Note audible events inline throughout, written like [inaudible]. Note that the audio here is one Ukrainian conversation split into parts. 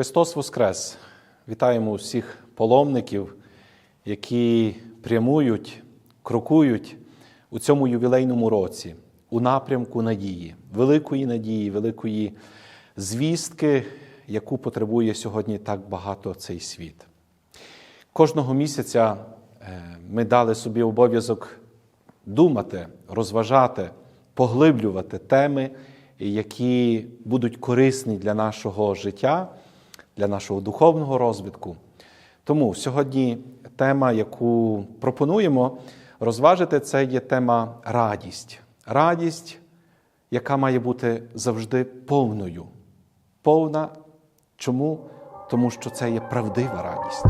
Христос Воскрес! Вітаємо всіх паломників, які прямують, крокують у цьому ювілейному році у напрямку надії, великої надії, великої звістки, яку потребує сьогодні так багато цей світ. Кожного місяця е, ми дали собі обов'язок думати, розважати, поглиблювати теми, які будуть корисні для нашого життя, для нашого духовного розвитку. Тому сьогодні тема, яку пропонуємо розважити, це є тема радість. Радість, яка має бути завжди повною. Повна. Чому? Тому що це є правдива радість.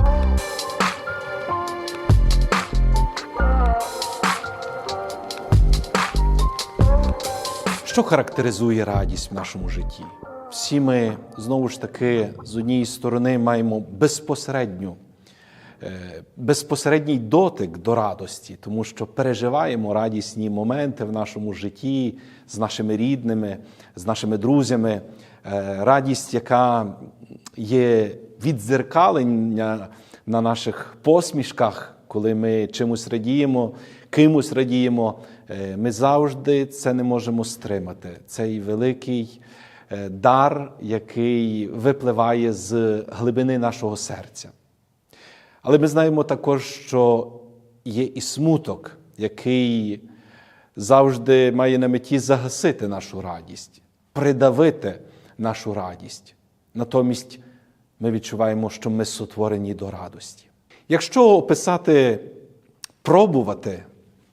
Що характеризує радість в нашому житті? Всі ми знову ж таки з однієї сторони маємо безпосередню, е, безпосередній дотик до радості, тому що переживаємо радісні моменти в нашому житті з нашими рідними, з нашими друзями. Е, Радість, яка є віддзеркалення на наших посмішках, коли ми чимось радіємо, кимось радіємо, е, ми завжди це не можемо стримати. Цей великий дар, який випливає з глибини нашого серця. Але ми знаємо також, що є і смуток, який завжди має на меті загасити нашу радість, придавити нашу радість. Натомість ми відчуваємо, що ми сотворені до радості. Якщо описати, пробувати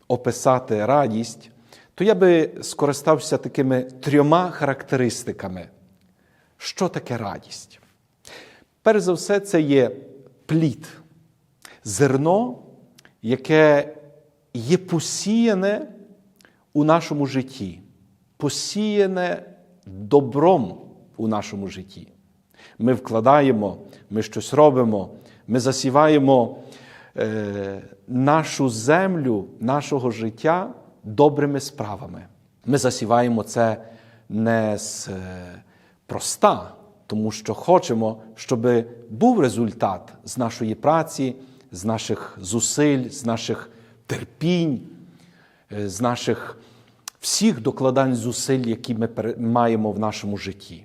описати радість, то я би скористався такими трьома характеристиками. Що таке радість? Перш за все, це є плід, зерно, яке є посіяне у нашому житті, посіяне добром у нашому житті. Ми вкладаємо, ми щось робимо, ми засіваємо е, нашу землю, нашого життя добрими справами. Ми засіваємо це не з е, проста, тому що хочемо, щоб був результат з нашої праці, з наших зусиль, з наших терпінь, е, з наших всіх докладань зусиль, які ми маємо в нашому житті.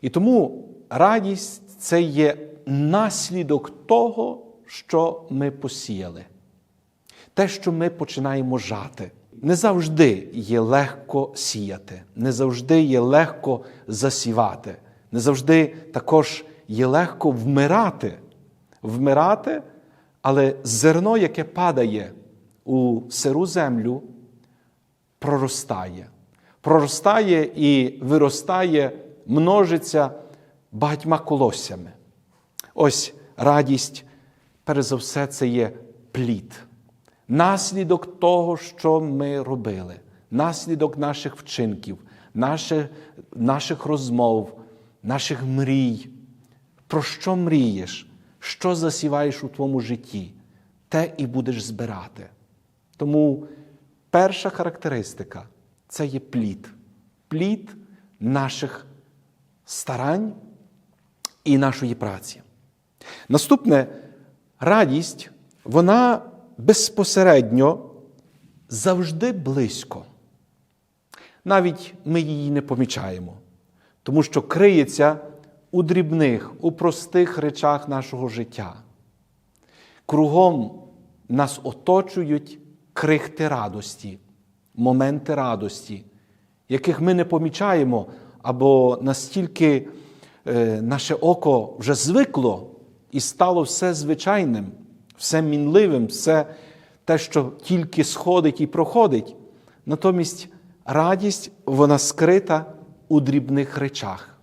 І тому радість це є наслідок того, що ми посіяли. Те, що ми починаємо жати. Не завжди є легко сіяти, не завжди є легко засівати, не завжди також є легко вмирати. Вмирати, але зерно, яке падає у сиру землю, проростає. Проростає і виростає, множиться багатьма колоссями. Ось радість, перш за все, це є плід, наслідок того, що ми робили, наслідок наших вчинків, наших, наших розмов, наших мрій. Про що мрієш, що засіваєш у твоєму житті, те і будеш збирати. Тому перша характеристика це є плід, плід наших старань і нашої праці. Наступне радість, вона безпосередньо завжди близько. Навіть ми її не помічаємо, тому що криється у дрібних, у простих речах нашого життя. Кругом нас оточують крихти радості, моменти радості, яких ми не помічаємо, або настільки е, наше око вже звикло і стало все звичайним, все мінливим, все те, що тільки сходить і проходить. Натомість радість вона скрита у дрібних речах.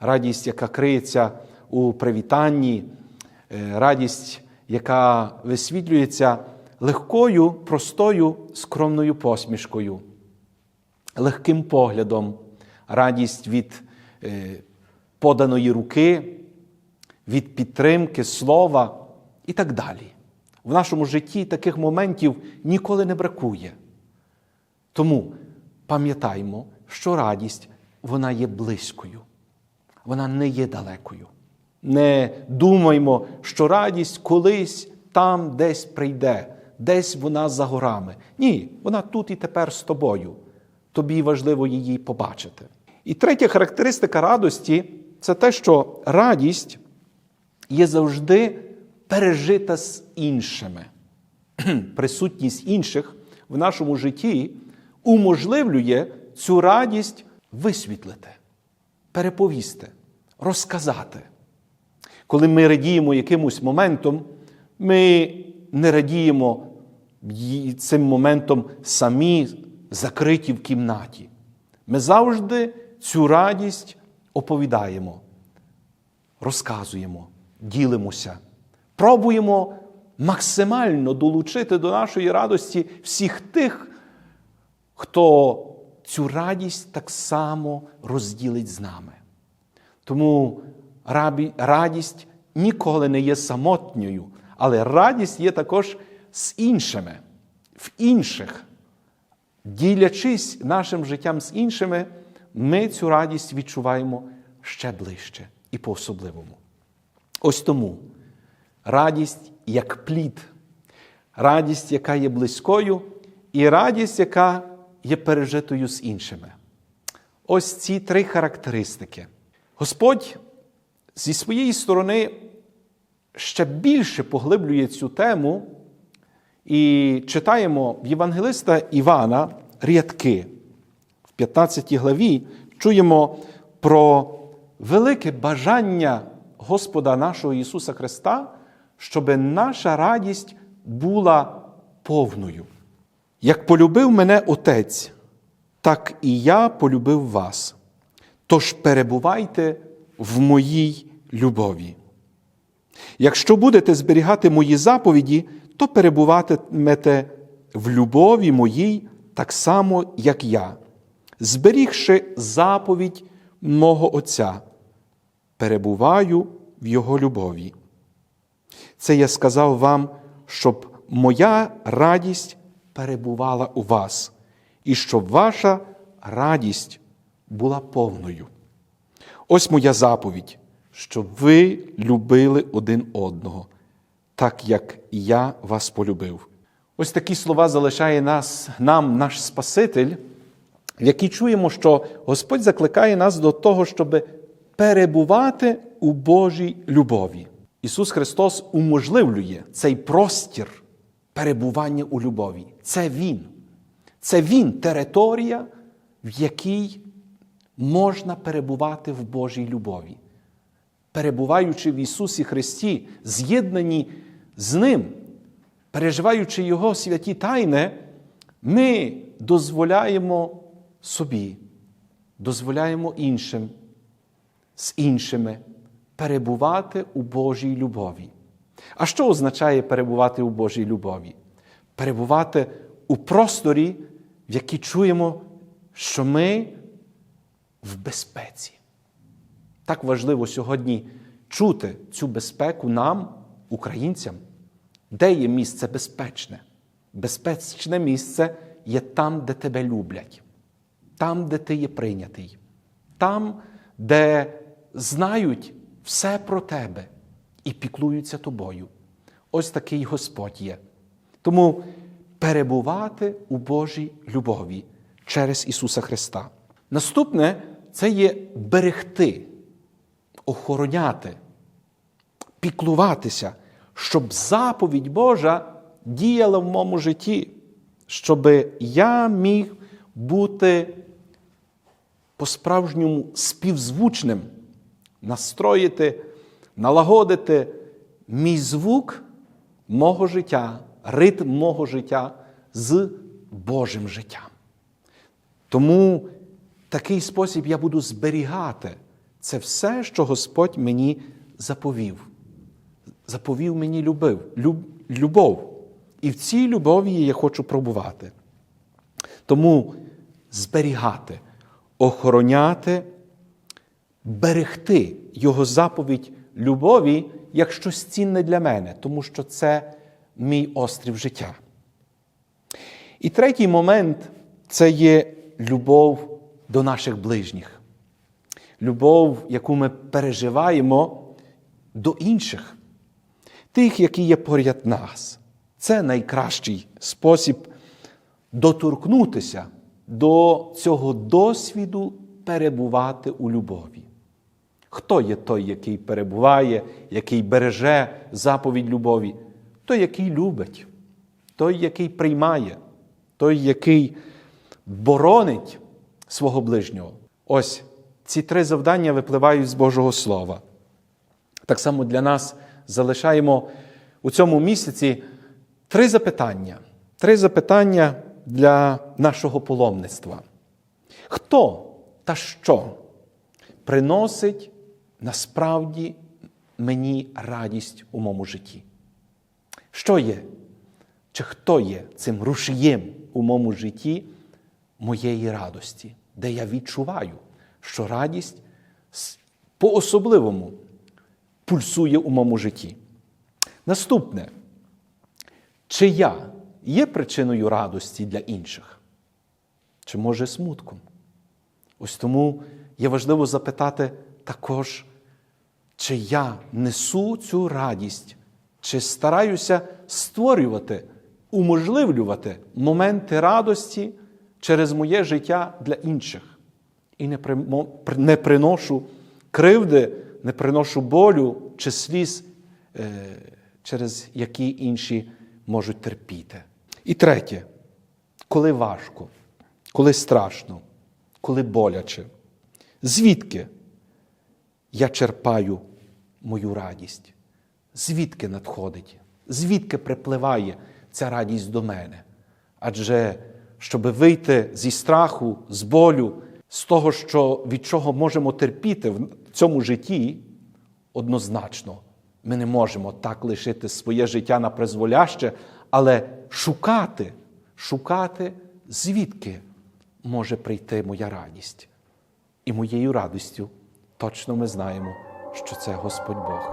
Радість, яка криється у привітанні, е, радість, яка висвітлюється легкою, простою, скромною посмішкою, легким поглядом, радість від е, поданої руки, від підтримки слова і так далі. В нашому житті таких моментів ніколи не бракує. Тому пам'ятаймо, що радість вона є близькою. вона не є далекою. Не думаймо, що радість колись там десь прийде, десь вона за горами. Ні, вона тут і тепер з тобою. Тобі важливо її побачити. І третя характеристика радості це те, що радість є завжди пережита з іншими. [clears throat] Присутність інших в нашому житті уможливлює цю радість висвітлити, переповісти, розказати. Коли ми радіємо якимось моментом, ми не радіємо цим моментом самі закриті в кімнаті. Ми завжди цю радість оповідаємо, розказуємо, ділимося, пробуємо максимально долучити до нашої радості всіх тих, хто цю радість так само розділить з нами. Тому радість ніколи не є самотньою, але радість є також з іншими, в інших. Ділячись нашим життям з іншими, ми цю радість відчуваємо ще ближче і по-особливому. Ось тому радість як плід, радість, яка є близькою, і радість, яка є пережитою з іншими. Ось ці три характеристики. Господь зі своєї сторони ще більше поглиблює цю тему, і читаємо в Євангелиста Івана рядки в 15 главі, чуємо про велике бажання Господа нашого Ісуса Христа, щоб наша радість була повною. Як полюбив мене Отець, так і я полюбив вас. Тож перебувайте в моїй любові. Якщо будете зберігати мої заповіді, то перебуватимете в любові моїй так само, як я, зберігши заповідь мого Отця, перебуваю в Його любові. Це я сказав вам, щоб моя радість перебувала у вас, і щоб ваша радість була повною. Ось моя заповідь, щоб ви любили один одного, так як я вас полюбив. Ось такі слова залишає нас, нам наш Спаситель, в якій чуємо, що Господь закликає нас до того, щоб перебувати у Божій любові. Ісус Христос уможливлює цей простір перебування у любові. Це Він. Це Він територія, в якій можна перебувати в Божій любові. Перебуваючи в Ісусі Христі, з'єднані з Ним, переживаючи Його святі тайни, ми дозволяємо собі, дозволяємо іншим з іншими перебувати у Божій любові. А що означає перебувати у Божій любові? Перебувати у просторі, в якій чуємо, що ми в безпеці. Так важливо сьогодні чути цю безпеку нам, українцям, де є місце безпечне. Безпечне місце є там, де тебе люблять, там, де ти є прийнятий, там, де знають все про тебе і піклуються тобою. Ось такий Господь є. Тому перебувати у Божій любові через Ісуса Христа. Наступне це є берегти, охороняти, піклуватися, щоб заповідь Божа діяла в моєму житті, щоб я міг бути по-справжньому співзвучним, настроїти, налагодити мій звук мого життя, ритм мого життя з Божим життям. Тому такий спосіб я буду зберігати це все, що Господь мені заповів. Заповів мені любив, люб, любов. І в цій любові я хочу пробувати. Тому зберігати, охороняти, берегти Його заповідь любові як щось цінне для мене, тому що це мій острів життя. І третій момент це є любов до наших ближніх. любов, яку ми переживаємо до інших, тих, які є поряд нас. Це найкращий спосіб доторкнутися до цього досвіду перебувати у любові. Хто є той, який перебуває, який береже заповідь любові? Той, який любить, той, який приймає, той, який боронить свого ближнього. Ось ці три завдання випливають з Божого Слова. Так само для нас залишаємо у цьому місяці три запитання. Три запитання для нашого паломництва. Хто та що приносить насправді мені радість у моєму житті? Що є? Чи хто є цим рушієм у моєму житті моєї радості, де я відчуваю, що радість по-особливому пульсує у моєму житті? Наступне, чи я є причиною радості для інших? Чи може смутком? Ось тому є важливо запитати також, чи я несу цю радість, чи стараюся створювати, уможливлювати моменти радості через моє життя для інших. І не, при- не приношу кривди, не приношу болю чи сліз, е, через які інші можуть терпіти. І третє, коли важко, коли страшно, коли боляче, звідки я черпаю мою радість? Звідки надходить? Звідки припливає ця радість до мене? Адже щоб вийти зі страху, з болю, з того, що, від чого можемо терпіти в цьому житті, однозначно, ми не можемо так лишити своє життя на призволяще, але шукати, шукати, звідки може прийти моя радість. І моєю радістю точно ми знаємо, що це Господь Бог.